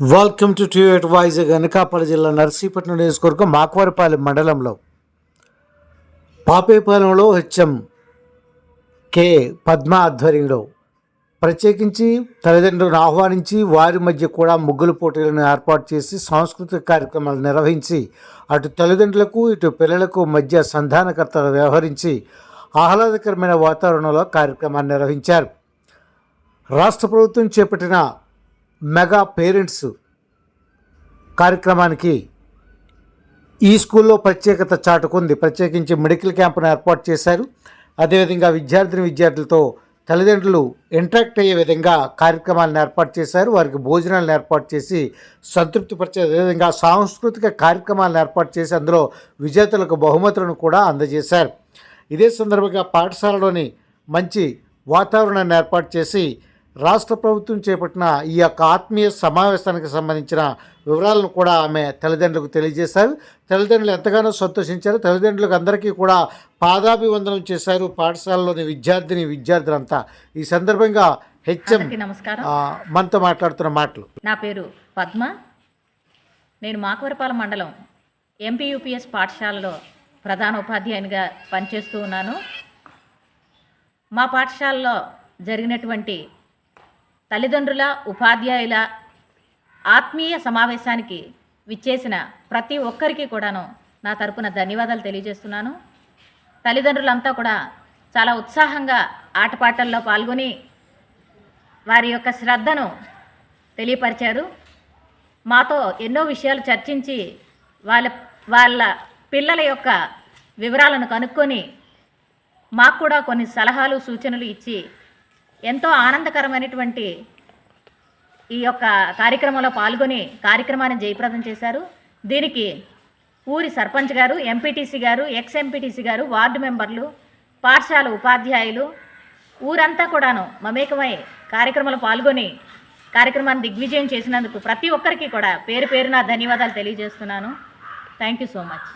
Welcome to two eight voice Anakapalli జిల్లా నర్సీపట్నం నియోజకవర్గం మాకవారిపాలెం మండలంలో. పాపేపాలెంలో హెచ్ఎం కె పద్మ ఆధ్వర్యంలో ప్రత్యేకించి తల్లిదండ్రులను ఆహ్వానించి వారి మధ్య కూడా ముగ్గులు పోటీలను ఏర్పాటు చేసి సాంస్కృతిక కార్యక్రమాలు నిర్వహించి అటు తల్లిదండ్రులకు ఇటు పిల్లలకు మధ్య సంధానకర్తలు వ్యవహరించి ఆహ్లాదకరమైన వాతావరణంలో కార్యక్రమాన్ని నిర్వహించారు. రాష్ట్ర ప్రభుత్వం చేపట్టిన మెగా పేరెంట్స్ కార్యక్రమానికి ఈ స్కూల్లో ప్రత్యేకత చాటుకుంది. ప్రత్యేకించి మెడికల్ క్యాంపును ఏర్పాటు చేశారు. అదేవిధంగా విద్యార్థిని విద్యార్థులతో తల్లిదండ్రులు ఇంటరాక్ట్ అయ్యే విధంగా కార్యక్రమాలను ఏర్పాటు చేశారు. వారికి భోజనాలను ఏర్పాటు చేసి సంతృప్తిపరిచే అదేవిధంగా సాంస్కృతిక కార్యక్రమాలను ఏర్పాటు చేసి అందులో విజేతలకు బహుమతులను కూడా అందజేశారు. ఇదే సందర్భంగా పాఠశాలలోని మంచి వాతావరణాన్ని ఏర్పాటు చేసి రాష్ట్ర ప్రభుత్వం చేపట్టిన ఈ యొక్క ఆత్మీయ సమావేశానికి సంబంధించిన వివరాలను కూడా ఆమె తల్లిదండ్రులకు తెలియజేశారు. తల్లిదండ్రులు ఎంతగానో సంతోషించారు. తల్లిదండ్రులకు అందరికీ కూడా పాదాభివందనం చేశారు పాఠశాలలోని విద్యార్థిని విద్యార్థులంతా. ఈ సందర్భంగా హెచ్ఎం నమస్కారం. మనతో మాట్లాడుతున్న మాటలు. నా పేరు పద్మ. నేను మాకవరపాలెం మండలం ఎంపీయూపీఎస్ పాఠశాలలో ప్రధాన ఉపాధ్యాయునిగా పనిచేస్తూ ఉన్నాను. మా పాఠశాలలో జరిగినటువంటి తల్లిదండ్రుల ఉపాధ్యాయుల ఆత్మీయ సమావేశానికి విచ్చేసిన ప్రతి ఒక్కరికి కూడాను నా తరపున ధన్యవాదాలు తెలియజేస్తున్నాను. తల్లిదండ్రులంతా కూడా చాలా ఉత్సాహంగా ఆటపాటల్లో పాల్గొని వారి యొక్క శ్రద్ధను తెలియపరిచారు. మాతో ఎన్నో విషయాలు చర్చించి వాళ్ళ వాళ్ళ పిల్లల యొక్క వివరాలను కనుక్కొని మాకు కూడా కొన్ని సలహాలు సూచనలు ఇచ్చి ఎంతో ఆనందకరమైనటువంటి ఈ యొక్క కార్యక్రమంలో పాల్గొని కార్యక్రమాన్ని జయప్రదం చేశారు. దీనికి ఊరి సర్పంచ్ గారు ఎంపీటీసీ గారు ఎక్స్ ఎంపీటీసీ గారు వార్డు మెంబర్లు పాఠశాల ఉపాధ్యాయులు ఊరంతా కూడాను మమేకమై కార్యక్రమంలో పాల్గొని కార్యక్రమాన్ని దిగ్విజయం చేసినందుకు ప్రతి ఒక్కరికి కూడా పేరు పేరున ధన్యవాదాలు తెలియజేస్తున్నాను. Thank you so much.